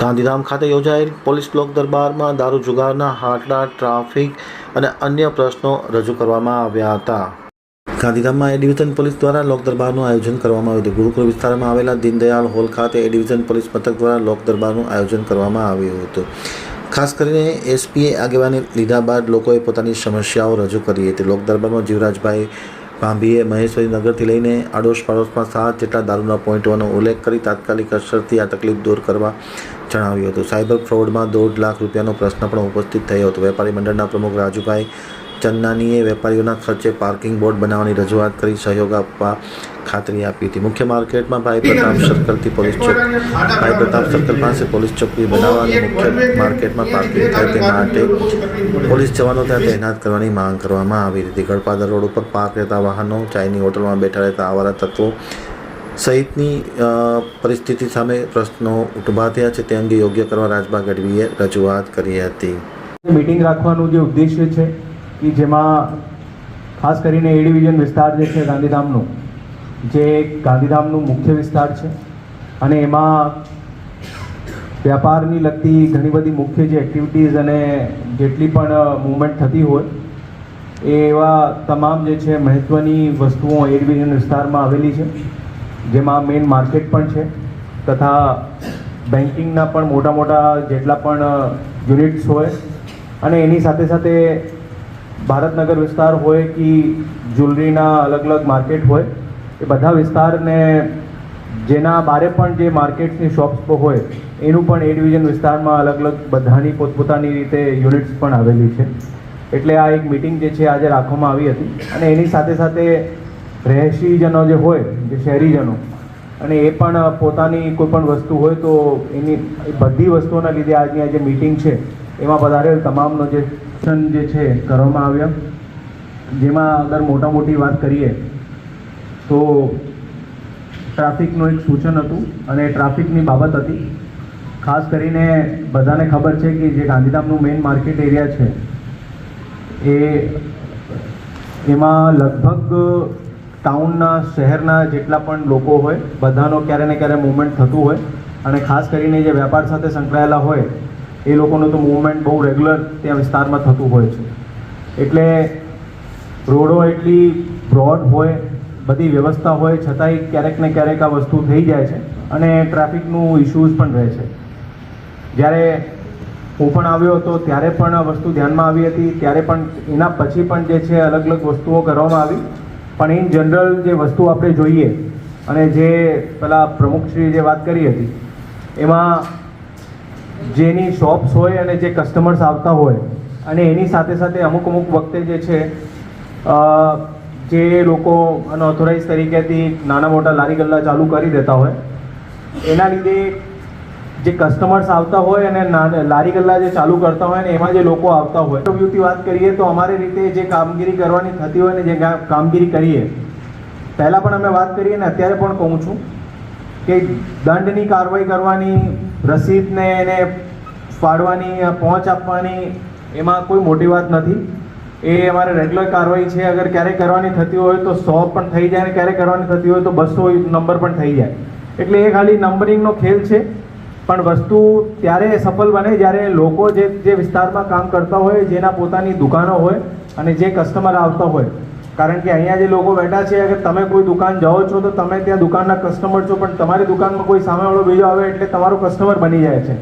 ગાંધીધામ ખાતે યોજાયેલ police block દરબારમાં દારૂ જુગારના હાટલા, ટ્રાફિક અને અન્ય પ્રશ્નો રજૂ કરવામાં આવ્યા હતા. ગાંધીધામમાં એ ડિવિઝન પોલીસ દ્વારા લોક દરબારનું આયોજન કરવામાં આવ્યું હતું. ગુરુકુળ વિસ્તારમાં આવેલા દીનદયાળ હોલ ખાતે એ ડિવિઝન પોલીસ મથક દ્વારા લોક દરબારનું આયોજન કરવામાં આવ્યું હતું. ખાસ કરીને એસપીએ આગેવાની લીધા બાદ લોકોએ પોતાની સમસ્યાઓ રજૂ કરી હતી. લોક દરબારમાં જીવરાજભાઈ ભાંભીએ મહેશ્વરી નગરથી લઈને આડોશ પાડોશમાં સાત જેટલા દારૂના પોઈન્ટોનો ઉલ્લેખ કરી તાત્કાલિક અસરથી આ તકલીફ દૂર કરવા જણાવ્યું હતું. સાયબર ફ્રોડમાં દોઢ લાખ રૂપિયાનો પ્રશ્ન પણ ઉપસ્થિત થયો હતો. વેપારી મંડળના પ્રમુખ રાજુભાઈ ચન્નાનીએ વેપારીઓના ખર્ચે પાર્કિંગ બોર્ડ બનાવવાની રજૂઆત કરી સહયોગ આપવા ખાતરી આપી હતી. મુખ્ય માર્કેટમાં ભાઈ પ્રતાપ સર્કલથી પોલીસ ચોક. ભાઈ પ્રતાપ સર્કલ પાસે પોલીસ ચોકી બનાવવાની મુખ્ય માર્કેટમાં પાર્કિંગ થાય તે માટે પોલીસ જવાનો ત્યાં તૈનાત કરવાની માંગ કરવામાં આવી હતી. ગળપાદર રોડ ઉપર પાર્ક રહેતા વાહનો ચાઇની હોટલમાં બેઠા રહેતા આવારા તત્વો સહિતની પરિસ્થિતિ સામે પ્રશ્નો ઊભા થયા છે. તે અંગે યોગ્ય કરવા રાજબા ગઢવીએ રજૂઆત કરી હતી. મીટિંગ રાખવાનું જે ઉદ્દેશ્ય છે કે જેમાં ખાસ કરીને એ ડિવિઝન વિસ્તાર જે છે ગાંધીધામનું, જે ગાંધીધામનું મુખ્ય વિસ્તાર છે અને એમાં વ્યાપારની લગતી ઘણી બધી મુખ્ય જે એક્ટિવિટીઝ અને જેટલી પણ મૂવમેન્ટ થતી હોય એવા તમામ જે છે મહત્ત્વની વસ્તુઓ એ ડિવિઝન વિસ્તારમાં આવેલી છે. જેમાં મેઇન માર્કેટ પણ છે, તથા બેન્કિંગના પણ મોટા મોટા જેટલા પણ યુનિટ્સ હોય, અને એની સાથે સાથે ભારતનગર વિસ્તાર હોય કે જ્વેલરીના અલગ અલગ માર્કેટ હોય, એ બધા વિસ્તારને જેના બારે પણ જે માર્કેટ્સની શોપ્સ હોય, એનું પણ એ ડિવિઝન વિસ્તારમાં અલગ અલગ બધાની પોતપોતાની રીતે યુનિટ્સ પણ આવેલી છે. એટલે આ એક મિટિંગ જે છે, આજે રાખવામાં આવી હતી. અને એની સાથે સાથે રહેશીજનો જે હોય, જે શહેરીજનો, અને એ પણ પોતાની કોઈ પણ વસ્તુ હોય તો એની બધી વસ્તુઓના લીધે આજની આ જે મિટિંગ છે, એમાં વધારે તમામનો જે સન જે છે કરવામાં આવ્યા. જેમાં અગર મોટા મોટી વાત કરીએ, તો ટ્રાફિકનું એક સૂચન હતું અને ટ્રાફિકની બાબત હતી. ખાસ કરીને બધાને ખબર છે કે જે ગાંધીધામનું મેઇન માર્કેટ એરિયા છે, એ, એમાં લગભગ ટાઉનના શહેરના જેટલા પણ લોકો હોય, બધાનો ક્યારે ને ક્યારે મૂવમેન્ટ થતું હોય. અને ખાસ કરીને જે વેપાર સાથે સંકળાયેલા હોય, એ લોકોનું તો મૂવમેન્ટ બહુ રેગ્યુલર ત્યાં વિસ્તારમાં થતું હોય છે. એટલે રોડો એટલી બ્રોડ હોય, બધી વ્યવસ્થા હોય, છતાંય ક્યારેક ને ક્યારેક આ વસ્તુ થઈ જાય છે અને ટ્રાફિકનું ઇશ્યુઝ પણ રહે છે. જ્યારે હું પણ આવ્યો હતો, ત્યારે પણ આ વસ્તુ ધ્યાનમાં આવી હતી, ત્યારે પણ એના પછી પણ જે છે અલગ અલગ વસ્તુઓ કરવામાં આવી. પણ ઇન જનરલ જે વસ્તુ આપણે જોઈએ અને જે પેલા પ્રમુખશ્રી જે વાત કરી હતી, એમાં જેની શોપ્સ હોય અને જે કસ્ટમર્સ આવતા હોય અને એની સાથે સાથે અમુક અમુક વખતે જે છે જે લોકો અનઓથોરાઇઝ તરીકેથી નાના મોટા લારી ગલ્લા ચાલુ કરી દેતા હોય, એના લીધે જે કસ્ટમર્સ આવતા હોય અને લારી ગલ્લા જે ચાલુ કરતા હોય ને એમાં જે લોકો આવતા હોય. ઇન્ટરવ્યુથી વાત કરીએ તો અમારી રીતે જે કામગીરી કરવાની થતી હોય ને જે કામગીરી કરીએ, પહેલાં પણ અમે વાત કરીએ ને અત્યારે પણ કહું છું કે દંડની કાર્યવાહી કરવાની, રસીદને એને ફાડવાની પહોંચ આપવાની, એમાં કોઈ મોટી વાત નથી. એ અમારે રેગ્યુલર કાર્યવાહી છે. અગર ક્યારેક કરવાની થતી હોય તો સો પણ થઈ જાય ને ક્યારેક કરવાની થતી હોય તો બસો નંબર પણ થઈ જાય. એટલે એ ખાલી નંબરિંગનો ખેલ છે. પણ વસ્તુ ત્યારે સફળ બને જ્યારે લોકો જે જે વિસ્તારમાં કામ કરતા હોય, જેના પોતાની દુકાનો હોય અને જે કસ્ટમર આવતા હોય. કારણ કે અહીંયા જે લોકો બેઠા છે, અગર તમે કોઈ દુકાન જાઓ છો, તો તમે ત્યાં દુકાનના કસ્ટમર છો, પણ તમારી દુકાનમાં કોઈ સામેવાળો બીજો આવે એટલે તમારો કસ્ટમર બની જાય છે.